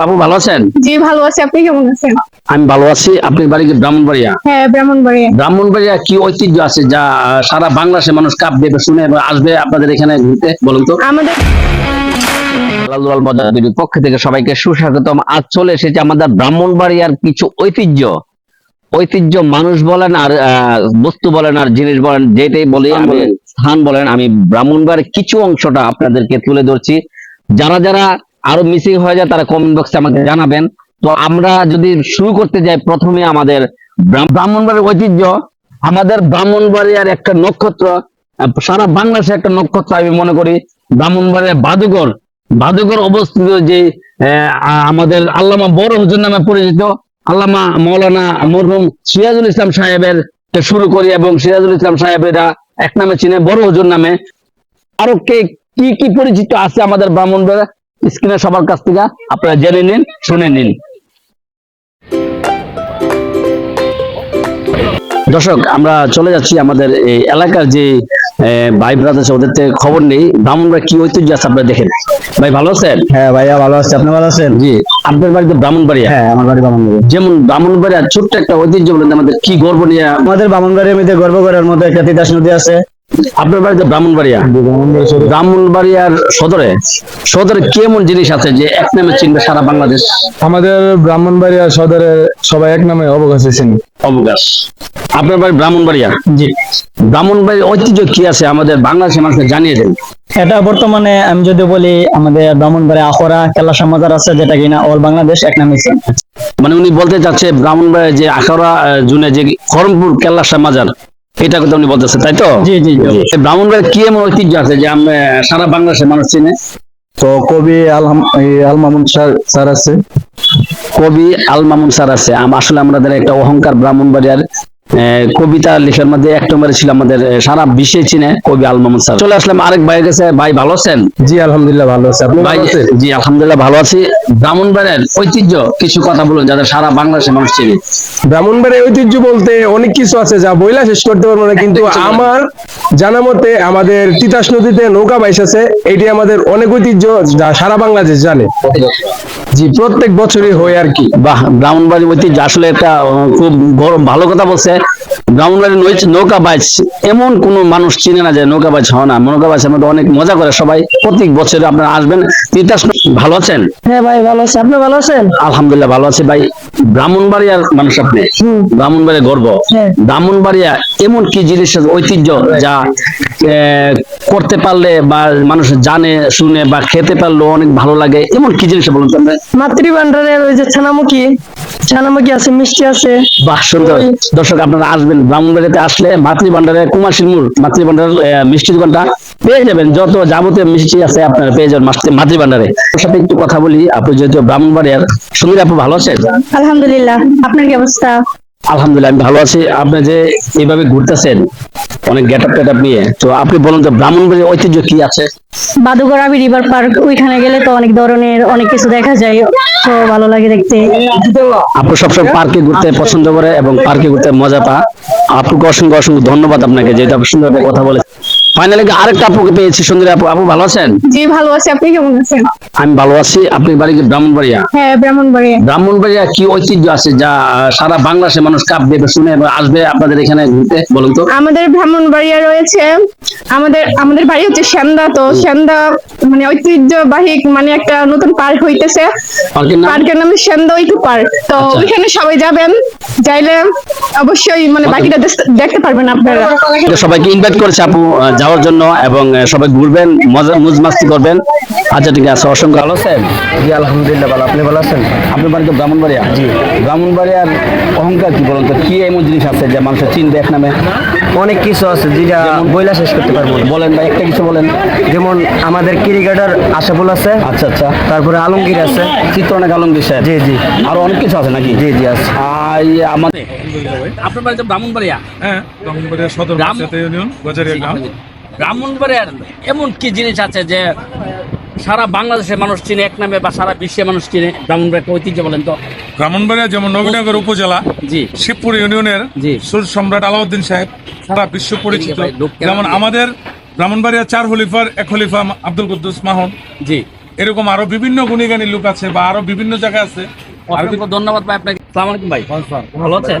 আপু ভালো আছেন? জি ভালো আছি। আপনি কেমন আছেন? আমি ভালো আছি। আপনার বাড়ি কি ব্রাহ্মণবাড়িয়া? হ্যাঁ ব্রাহ্মণবাড়ি ব্রাহ্মণবাড়িয়া কি ঐতিহ্য আছে যা সারা বাংলাদেশের মানুষ কাপ দেবে শুনে এবং আসবে আপনাদের এখানে ঘুরতে? বলুন তো। আমাদের লালদুয়াল পক্ষ থেকে সবাইকে সুস্বাগতম। আজ চলে এসেছে আমাদের ব্রাহ্মণবাড়িয়ার কিছু ঐতিহ্য। ঐতিহ্য মানুষ বলেন আর আহ, বস্তু বলেন আর জিনিস বলেন যেটাই বলি আমি স্থান বলেন আমি ব্রাহ্মণবাড়ির কিছু অংশটা আপনাদেরকে তুলে ধরছি। যারা যারা আরও মিসিং হয়ে যায়, তারা কমেন্ট বক্সে আমাকে জানাবেন। তো আমরা যদি শুরু করতে যাই, প্রথমে আমাদের ব্রাহ্ম- ব্রাহ্মণবাড়ির ঐতিহ্য। আমাদের ব্রাহ্মণবাড়িয়ার একটা নক্ষত্র সারা বাংলাদেশে একটা নক্ষত্র আমি মনে করি, ব্রাহ্মণবাড়িয়ার বাদুঘর বাদুঘর অবস্থিত যে আমাদের আল্লামা বড় হুজুর নামে পরিচিত, আল্লামা মৌলানা মরহুম সিরাজুল ইসলাম সাহেবের শুরু করি এবং সিরাজুল ইসলাম সাহেবেরা এক নামে চিনে, বড় হুজুর নামে। আরও কে কি কি পরিচিত আছে আমাদের ব্রাহ্মণবাড়িয়া? স্ক্রিনে সবার কাছ থেকে আপনারা জেনে নিন শুনে নিন। দর্শক আমরা চলে যাচ্ছি আমাদের এই এলাকার যে ভাই ব্রাদার আছে ওদের থেকে খবর নেই। ব্রাহ্মণরা কি ঐতিহ্য আছে আপনারা দেখেন? ভাই ভালো আছেন? হ্যাঁ ভাইয়া ভালো আছে। আপনি ভালো আছেন? জি। আপনার বাড়িতে ব্রাহ্মণবাড়িয়া? হ্যাঁ আমার বাড়ি বামনবাড়ি যেমন ব্রাহ্মণবাড়িয়া ছোট্ট একটা ঐতিহ্য বলেন আমাদের কি গর্ব নিয়ে আমাদের বামনবাড়ির মধ্যে গর্ব করার মধ্যে একটা তিতাস নদী আছে। আপনার বাড়িতে ব্রাহ্মণবাড়িয়া? ব্রাহ্মণবাড়িয়ার সদরে? সদরে কি এমন জিনিস আছে যে এক নামে চিনবে সারা বাংলাদেশ? আমাদের ব্রাহ্মণবাড়িয়া সদরে সবাই এক নামে অবকাশ চিনি অবকাশ। আপনার বাড়ি ব্রাহ্মণবাড়িয়া? জি। ব্রাহ্মণবাড়ির ঐতিহ্য কি আছে? আমাদের বাংলাদেশের মানুষকে জানিয়ে দেন। এটা বর্তমানে আমি যদি বলি আমাদের ব্রাহ্মণবাড়ি আখড়া কেলা সমাজার আছে যেটা কিনা অল বাংলাদেশ এক নামে। মানে উনি বলতে চাচ্ছে ব্রাহ্মণবাড়িয়া যে আহ, জুনে যে করমপুর কেল্লা মাজার এটা কথা উনি বলতেছে তাই তো? জি জি জি ব্রাহ্মণ ব্রাহ্মণবাড়ির কি এমন ঐতিহ্য আছে যে আমরা সারা বাংলাদেশের মানুষ চিনে? তো কবি আল মামুন স্যার স্যার আছে। কবি আল মামুন স্যার আছে। আসলে আমাদের একটা অহংকার ব্রাহ্মণবাড়িয়ার কবিতা লেখার মধ্যে এক নম্বরে ছিল আমাদের সারা বিশ্বে চিনে কবি আল মামুন স্যার। চলে আসলাম আরেক ভাইয়ের কাছে। ভাই ভালো আছেন? জি আলহামদুলিল্লাহ ভালো আছে। আপনি ভাই আছেন? জি আলহামদুলিল্লাহ ভালো আছি। ব্রাহ্মণবাড়িয়ার ঐতিহ্য কিছু কথা বলুন যাতে সারা বাংলাদেশের মানুষ চিনে। ব্রাহ্মণবাড়ির ঐতিহ্য বলতে অনেক কিছু আছে যা বইলা শেষ করতে পারব না কিন্তু আমার জানা মতে আমাদের তিতাস নদীতে নৌকা বাইস আছে এটি আমাদের অনেক ঐতিহ্য যা সারা বাংলাদেশ জানে। জি, প্রত্যেক বছরই হয় আর কি। বাহ, ব্রাহ্মণবাড়ির মধ্যে আসলে একটা খুব ভালো কথা বলছে। ব্রাহ্মণবাড়ির নৌকা বাইচ। এমন কোন মানুষ চিনে না যে নৌকা বাইচ হয় না। নৌকা বাইচের মধ্যে অনেক মজা করে সবাই। প্রত্যেক বছরে আপনারা আসবেন। তিতাস ভালো আছেন? হ্যাঁ ভাই ভালো আছে। আপনি ভালো আছেন? আলহামদুলিল্লাহ ভালো আছি ভাই। ব্রাহ্মণবাড়িয়ার মানুষ আপনি? ব্রাহ্মণবাড়িয়া গর্ব। হ্যাঁ। ব্রাহ্মণবাড়িয়া এমন কি জিনিস ঐতিহ্য যা করতে পারলে বা মানুষ জানে শুনে বা খেতে পারলে অনেক ভালো লাগে? এমন কি জিনিস বলুন তো আপনি? মাতৃভান্ডারের ওই যে ছানামুখী। ছানামুখী আছে মিষ্টি আছে। বাহ সুন্দর। দর্শক আপনারা আসবেন ব্রাহ্মণবাড়িতে আসলে মাতৃ ভান্ডারে কুমার শিলমুর মাতৃ ভান্ডারের আহ, মিষ্টির দোকানটা পেয়ে যাবেন। যত যাবতীয় মিষ্টি আছে আপনার পেয়ে যাবেন মাতৃ- মাতৃ ভান্ডারে ওর সাথে একটু কথা বলি আপনি যেহেতু ব্রাহ্মণবাড়িয়ার সুন্দর আপু ভালো আছেন? আলহামদুলিল্লাহ। আপনার কি অবস্থা? আলহামদুলিল্লাহ আমি ভালো আছি। আপনি যে এইভাবে ঘুরতেছেন অনেক গেট আপ টেট নিয়ে তো আপনি বলুন তো ব্রাহ্মণবাড়ির ঐতিহ্য কি আছে? বাদুগড়াবি রিভার পার্ক ওইখানে গেলে তো অনেক ধরনের অনেক কিছু দেখা যায় তো ভালো লাগে দেখতে। আপনি সবসময় পার্কে ঘুরতে পছন্দ করে এবং পার্কে ঘুরতে মজা পা আপনাকে অসংখ্য অসংখ্য ধন্যবাদ আপনাকে যেটা সুন্দর কথা বলে ফাইনালি আরেকটা আপুকে পেয়েছি। সুন্দরী আপু আপু ভালো আছেন? জি ভালো আছি। আপনি কেমন আছেন? আমি ভালো আছি। আপনি বাড়ি কি ব্রাহ্মণবাড়িয়া? হ্যাঁ ব্রাহ্মণবাড়ি ব্রাহ্মণবাড়িয়া কি ঐতিহ্য আছে যা সারা মানুষ কাপ দেবে শুনে আসবে আপনাদের এখানে ঘুরতে বলুন তো? আমাদের ব্রাহ্মণবাড়িয়া রয়েছে। আমাদের আমাদের বাড়ি হচ্ছে সেন্দা তো সেন্দা মানে ঐতিহ্যবাহী মানে একটা নতুন পার্ক হইতেছে। পার্কের নাম? সেন্দা ঐক্য পার্ক। তো আচ্ছা। ওইখানে সবাই যাবেন। যাইলে অবশ্যই মানে বাকিটা দেখ- দেখতে পারবেন আপনারা। সবাইকে ইনভাইট করেছে আপু যাওয়ার জন্য এবং সবাই ঘুরবেন মজা মুজ মাস্তি করবেন। আচ্ছা ঠিক আছে অসংখ্য ভালো আছেন? জি আলহামদুলিল্লাহ ভালো আপনি ভালো আছেন? আপনার বাড়ি তো ব্রাহ্মণবাড়িয়া? জি। ব্রাহ্মণবাড়িয়ার অহংকার কি বলুন তো? কি এমন জিনিস আছে যে মানুষের চিনবে এক নামে? অনেক কিছু আছে যেটা বইলা শেষ করতে পারব। বলেন ভাই একটা কিছু বলেন। যেমন আমাদের ক্রিকেটার আশাফুল আছে। আচ্ছা আচ্ছা। তারপরে আলমগীর আছে। চিত্রনায়ক আলমগীর সাহেব? জি জি। আরও অনেক কিছু আছে নাকি? জি জি আছে। আমাদের আপনার বাড়িতে ব্রাহ্মণবাড়িয়া? হ্যাঁ ব্রাহ্মণবাড়িয়া সদর ইউনিয়ন গজারিয়া গ্রাম। ব্রাহ্মণবাড়িয়ার এমন কি জিনিস আছে যে সারা বাংলাদেশের মানুষ চিনে এক নামে বা সারা বিশ্বের মানুষ চিনে? ব্রাহ্মণবাড়িয়া ঐতিহ্য বলেন তো। ব্রাহ্মণবাড়িয়া যেমন নবীনগর উপজেলা জি। শিবপুর ইউনিয়নের জি। সুর সম্রাট আলাউদ্দিন সাহেব সারা বিশ্ব পরিচিত। লোক যেমন আমাদের ব্রাহ্মণবাড়িয়া চার হলিফার এক হলিফা আব্দুল কুদ্দুস মাহন জি। এরকম আরও বিভিন্ন গুণীগানী লোক আছে বা আরও বিভিন্ন জায়গায় আছে। ধন্যবাদ ভাই আপনাকে। আলাইকুম ভাই। ভালো আছেন?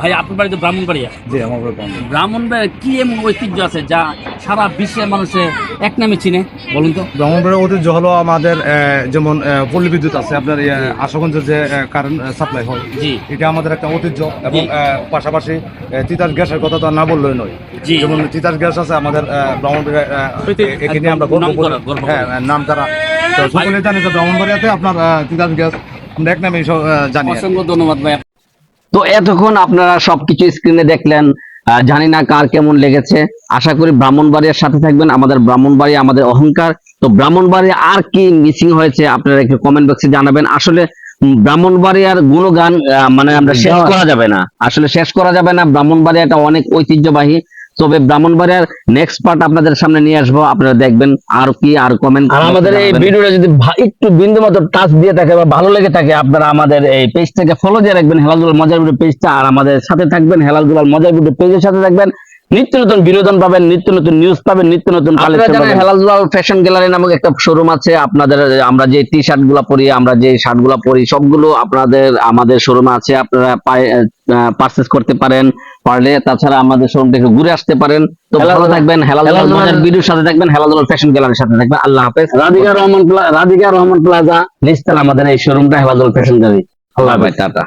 ভাই আপনার বাড়িতে ব্রাহ্মণবাড়িয়া ব্রাহ্মণবাড়িয়া কি এমন ঐতিহ্য আছে যা সারা বিশ্বের মানুষে এক নামে চিনে? বলুন তো। ঐতিহ্য হলো আমাদের যেমন পল্লী বিদ্যুৎ আছে। আপনার আশুগঞ্জের যে কারেন্ট সাপ্লাই হয় জি। এটা আমাদের একটা ঐতিহ্য এবং পাশাপাশি তিতাস গ্যাসের কথা তো না বললেই নয়। যেমন তিতাস গ্যাস আছে আমাদের ব্রাহ্মণবাড়িয়া আমরা গর্ব নাম হ্যাঁ তারা সকলে জানি যে ব্রাহ্মণবাড়িয়াতে আপনার তিতাস গ্যাস আমরা এক নামে জানি অসংখ্য ধন্যবাদ ভাই তো এতক্ষণ আপনারা সবকিছু স্ক্রিনে দেখলেন জানি না কার কেমন লেগেছে। আশা করি ব্রাহ্মণবাড়িয়ার সাথে থাকবেন। আমাদের ব্রাহ্মণবাড়ি আমাদের অহংকার। তো ব্রাহ্মণবাড়ি আর কি মিসিং হয়েছে আপনারা একটু কমেন্ট বক্সে জানাবেন। আসলে ব্রাহ্মণবাড়িয়ার গুণগান আহ, মানে আমরা শেষ করা যাবে না। আসলে শেষ করা যাবে না। ব্রাহ্মণবাড়িয়াটা অনেক ঐতিহ্যবাহী। তবে ব্রাহ্মণবাড়িয়ার নেক্সট পার্ট আপনাদের সামনে নিয়ে আসব। আপনারা দেখবেন আর কি আর কমেন্ট আর আমাদের এই ভিডিওটা যদি একটু বিন্দু মতো টাচ দিয়ে থাকে বা ভালো লেগে থাকে আপনারা আমাদের এই পেজটাকে ফলো দিয়ে রাখবেন হেলাল দুলাল মজার ভিডিও পেজটা আর আমাদের সাথে থাকবেন হেলাল দুলাল মজার ভিডিও পেজের সাথে থাকবেন। নিত্য নতুন বিনোদন পাবেন নিত্য নতুন নিউজ পাবেন নিত্য নতুন হেলালদুল ফ্যাশন গ্যালারি নামক একটা শোরুম আছে আপনাদের আমরা যে টি শার্টগুলা পরি আমরা যে শার্টগুলা পরি সবগুলো আপনাদের আমাদের শোরুমে আছে আপনারা পারচেস করতে পারেন পারলে তাছাড়া আমাদের শোরুমটা একটু ঘুরে আসতে পারেন। তো ভালো থাকবেন হেলালদুল ভিডিওর সাথে থাকবেন হেলালদুল ফ্যাশন গ্যালারির সাথে থাকবেন। আল্লাহ হাফেজ। রাধিকা রহমান রাধিকা রহমান প্লাজা লিস্টার আমাদের এই শোরুমটা হেলালদুল ফ্যাশন গ্যালারি আল্লাহ টাটা।